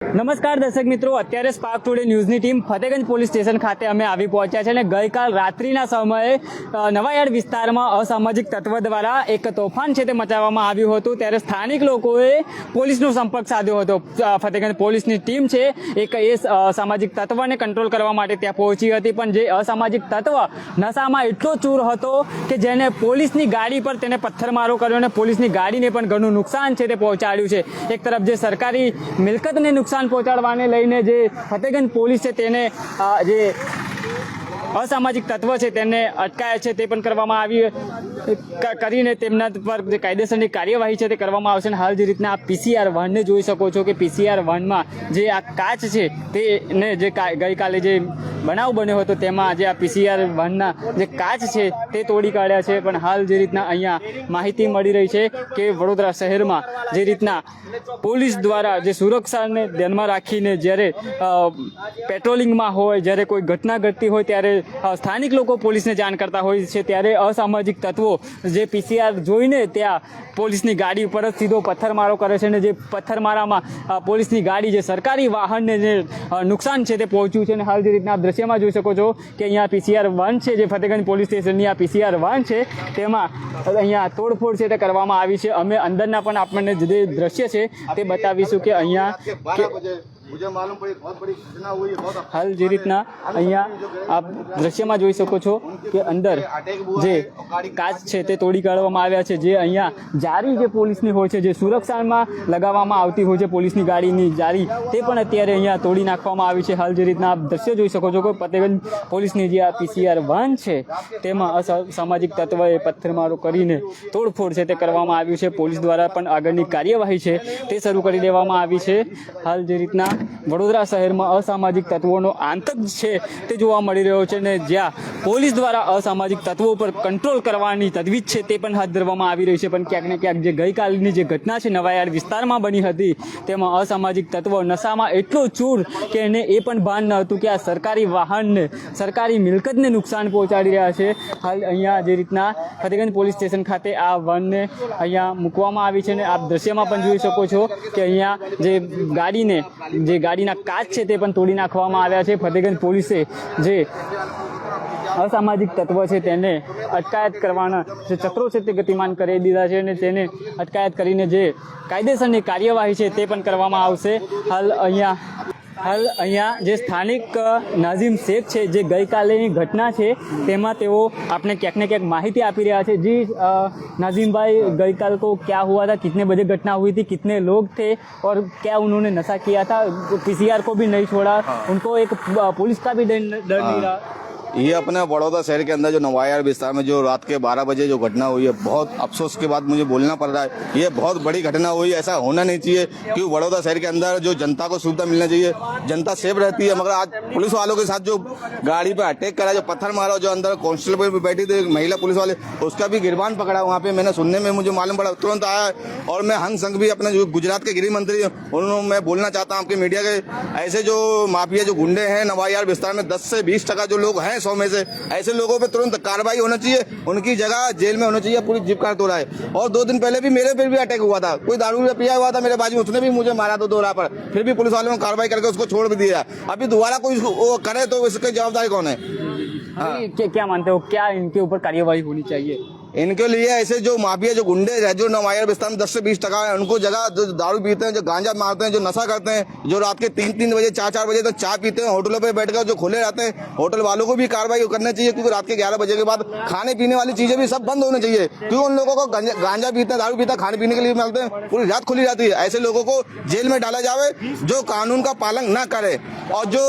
નમસ્કાર દર્શક મિત્રો, અત્યારે સ્પાર્ક ટુડે ન્યૂઝની ટીમ ફતેગંજ પોલીસ સ્ટેશન ખાતે અમે આવી પહોંચ્યા છે અને ગઈકાલ રાત્રિના સમયે નવાયાર્ડ વિસ્તારમાં અસામાજિક તત્વ દ્વારા એક તોફાન છે તે મચાવવામાં આવ્યું હતું. ત્યારે સ્થાનિક લોકોએ પોલીસનો સંપર્ક સાધ્યો હતો. ફતેગંજ પોલીસની ટીમ છે, એક એ સ- અસામાજિક તત્વને કંટ્રોલ કરવા માટે ત્યાં પહોંચી હતી. પણ જે અસામાજિક તત્વ નશામાં એટલો ચૂર હતો કે જેને પોલીસની ગાડી પર તેને પથ્થરમારો કર્યો અને પોલીસની ગાડીને પણ ઘણું નુકસાન છે તે પહોંચાડ્યું છે. એક તરફ જે સરકારી મિલકતને નુકસાન પહોંચાડવાને લઈને જે ફતેગંજ પોલીસ છે તેને જે અસામાજિક તત્વ છે તેને અટકાયા છે તે પણ કરવામાં આવી કરીને તેમના પર જે કાયદેસરની કાર્યવાહી છે તે કરવામાં આવશે અને હાલ જે રીતના આ પીસીઆર વનને જોઈ શકો છો કે પીસીઆર વનમાં જે આ કાચ છે તેને જે ગઈકાલે જે બનાવ બન્યો હતો, તેમાં જે આ પીસીઆર વનના જે કાચ છે, તે તોડી કાઢ્યા છે. પણ હાલ જે રીતના અહીંયા માહિતી મળી રહી છે કે વડોદરા શહેરમાં જે રીતના પોલીસ દ્વારા જે સુરક્ષાને ધ્યાનમાં રાખીને જ્યારે પેટ્રોલિંગમાં હોય, જ્યારે કોઈ ઘટના ઘટતી હોય, ત્યારે સ્થાનિક લોકો પોલીસને જાણ કરતા હોય છે. ત્યારે અસામાજિક તત્વો જે પીસીઆર જોઈને ત્યાં પોલીસની ગાડી ઉપર જ સીધો પથ્થરમારો કરે છે અને જે પથ્થરમારામાં પોલીસની ગાડી જે સરકારી વાહનને જે નુકસાન છે તે પહોંચ્યું છે અને હાલ જે રીતના દ્રશ્યમાં જોઈ શકો છો કે અહીંયા પીસીઆર વન છે જે ફતેગંજ પોલીસ સ્ટેશનની આ પીસીઆર વન છે તેમાં અહીંયા તોડફોડ છે તે કરવામાં આવી છે. અમે અંદરના પણ આપણને જે દ્રશ્ય છે તે બતાવીશું કે અહીંયા હાલ જે રીતના અહીંયા આપ દ્રશ્યમાં જોઈ શકો છો કે અંદર જે કાચ છે તે તોડી કાઢવામાં આવ્યા છે જે અહીંયા જારી જે પોલીસની હોય છે જે સુરક્ષામાં લગાવવામાં આવતી હોય છે પોલીસની ગાડીની જારી તે પણ અત્યારે અહીંયા તોડી નાખવામાં આવી છે. હાલ જે રીતના આપ દ્રશ્ય જોઈ શકો છો કે ફતેગંજ પોલીસની જે આ પીસીઆર વન છે તેમાં અસામાજિક તત્વએ પથ્થરમારો કરીને તોડફોડ છે તે કરવામાં આવ્યું છે. પોલીસ દ્વારા પણ આગળની કાર્યવાહી છે તે શરૂ કરી દેવામાં આવી છે. હાલ જે રીતના વડોદરા શહેરમાં અસામાજિક તત્વોનો આંતક છે તે જોવા મળી રહ્યો છે અને જ્યાં પોલીસ દ્વારા અસામાજિક તત્વો પર કંટ્રોલ કરવાની તજવીજ છે તે પણ હાથ ધરવામાં આવી રહી છે. પણ ક્યાંક ને ક્યાંક જે ગઈકાલની જે ઘટના છે નવાયાર્ડ વિસ્તારમાં બની હતી, તેમાં અસામાજિક તત્વો નશામાં એટલો ચૂર કે એને એ પણ ભાન ન હતું કે આ સરકારી વાહનને, સરકારી મિલકતને નુકસાન પહોંચાડી રહ્યા છે. હાલ અહીંયા જે રીતના ફતેગંજ પોલીસ સ્ટેશન ખાતે આ વનને અહીંયા મૂકવામાં આવી છે અને આપ દ્રશ્યમાં પણ જોઈ શકો છો કે અહીંયા જે ગાડીને જે ગાડીના કાચ છે તે પણ તોડી નાખવામાં આવ્યા છે. ફતેગંજ પોલીસે જે અસામાજિક તત્વ છે તેને અટકાયત કરવાના જે ચક્રો છે તે ગતિમાન કરી દીધા છે અને તેને અટકાયત કરીને જે કાયદેસરની કાર્યવાહી છે તે પણ કરવામાં આવશે. હાલ અહીંયા હાલ અહીંયા જે સ્થાનિક અ, નાઝીમ શેખ છે જે ગઈકાલેની ઘટના છે તેમાં તેઓ આપણે ક્યાંક ને ક્યાંક માહિતી આપી રહ્યા છે જી અ, नाजिम भाई गई काल को क्या हुआ था कितने बजे घटना हुई थी कितने लोग थे और क्या उन्होंने नशा किया था पीसीआर को भी नहीं छोड़ा उनको एक अ, पुलिस का भी डर डर नहीं रहा ये अपने बड़ौदा शहर के अंदर जो नवायार विस्तार में जो रात के 12 बजे जो घटना हुई है, बहुत अफसोस के बाद मुझे बोलना पड़ रहा है। ये बहुत बड़ी घटना हुई, ऐसा होना नहीं चाहिए क्योंकि बड़ौदा शहर के अंदर जो जनता को सुविधा मिलना चाहिए। जनता सेफ़ रहती है, मगर आज पुलिस वालों के साथ जो गाड़ी पे अटैक करा, जो पत्थर मारा, जो अंदर कॉन्स्टेबल पे बैठी थी महिला पुलिस वाले, उसका भी गिरबान पकड़ा वहाँ पे। मैंने सुनने में मुझे मालूम पड़ा, तुरंत आया और मैं हंग संघ भी अपने जो गुजरात के गृह मंत्री उन्होंने मैं बोलना चाहता हूँ आपके मीडिया के, ऐसे जो माफिया जो गुंडे हैं, नवायार विस्तार में दस से बीस जो लोग हैं सौ में से। ऐसे लोगों पे तुरंत कार्रवाई होना चाहिए। उनकी जगह जेल में होना चाहिए पूरी जीप तोड़ा है। और दो दिन पहले भी मेरे पे भी अटैक हुआ था। कोई दारू पिया हुआ था मेरे बाजू उसने भी मुझे मारा दो दोहरा पर। फिर भी पुलिस वालों ने कार्रवाई करके उसको छोड़ भी दिया। अभी दोबारा कोई वो करे तो इसकी जवाबदारी कौन है? क्या मानते हो? क्या इनके ऊपर कार्यवाही होनी चाहिए? इनके लिए ऐसे जो माफिया, जो गुंडे हैं, जो नवायर विस्तार में दस से बीस टका है, उनको जगह जो दारू पीते हैं, जो गांजा मारते हैं, जो नशा करते हैं, जो रात के तीन तीन बजे, चार चार बजे तक चाय पीते हैं, होटलों पे बैठकर जो खुले रहते हैं, होटल वालों को भी कार्रवाई करना चाहिए, क्योंकि रात के ग्यारह बजे के बाद खाने पीने वाली चीज़ें भी सब बंद होनी चाहिए। क्योंकि उन लोगों को गांजा पीते हैं, दारू पीता खाने पीने के लिए मिलते हैं, पूरी रात खुली रहती है। ऐसे लोगों को जेल में डाला जावे जो कानून का पालन न करे। और जो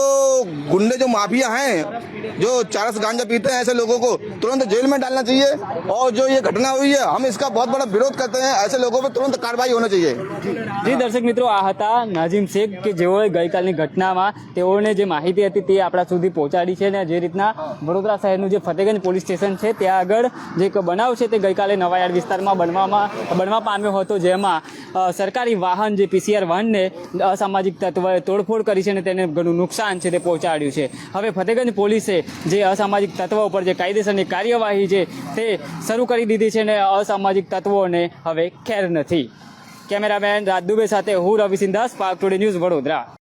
गुंडे, जो माफिया हैं, जो चरस गांजा पीते हैं, ऐसे लोगों को तुरंत जेल में डालना चाहिए। और जो ये घटना हुई है हम इसका बहुत बड़ा विरोध करते हैं ऐसे लोगों पर तुरंत कार्रवाई होना चाहिए જી દર્શક મિત્રો આ હતા નાઝીમ શેખ કે જેઓએ ગઈકાલની ઘટનામાં તેઓને જે માહિતી હતી તે આપણા સુધી પહોંચાડી છે અને જે રીતના વડોદરા શહેરનું જે ફતેગંજ પોલીસ સ્ટેશન છે ત્યાં આગળ જે એક બનાવ છે તે ગઈકાલે નવાયાર્ડ વિસ્તારમાં બનવામાં બનવા પામ્યો હતો જેમાં અ, સરકારી વાહન જે પીસીઆર વાહનને અસામાજિક તત્વોએ તોડફોડ કરી છે અને તેને ઘણું નુકસાન છે તે પહોંચાડ્યું છે. હવે ફતેગંજ પોલીસે જે અસામાજિક તત્વો ઉપર જે કાયદેસરની કાર્યવાહી છે તે શરૂ કરી દીધી છે અને અસામાજિક તત્વોને હવે ખેર નથી. કેમેરામેન રાજ દુબે સાથે હું રવિસિંહ દાસ પાક ટુડે ન્યૂઝ વડોદરા.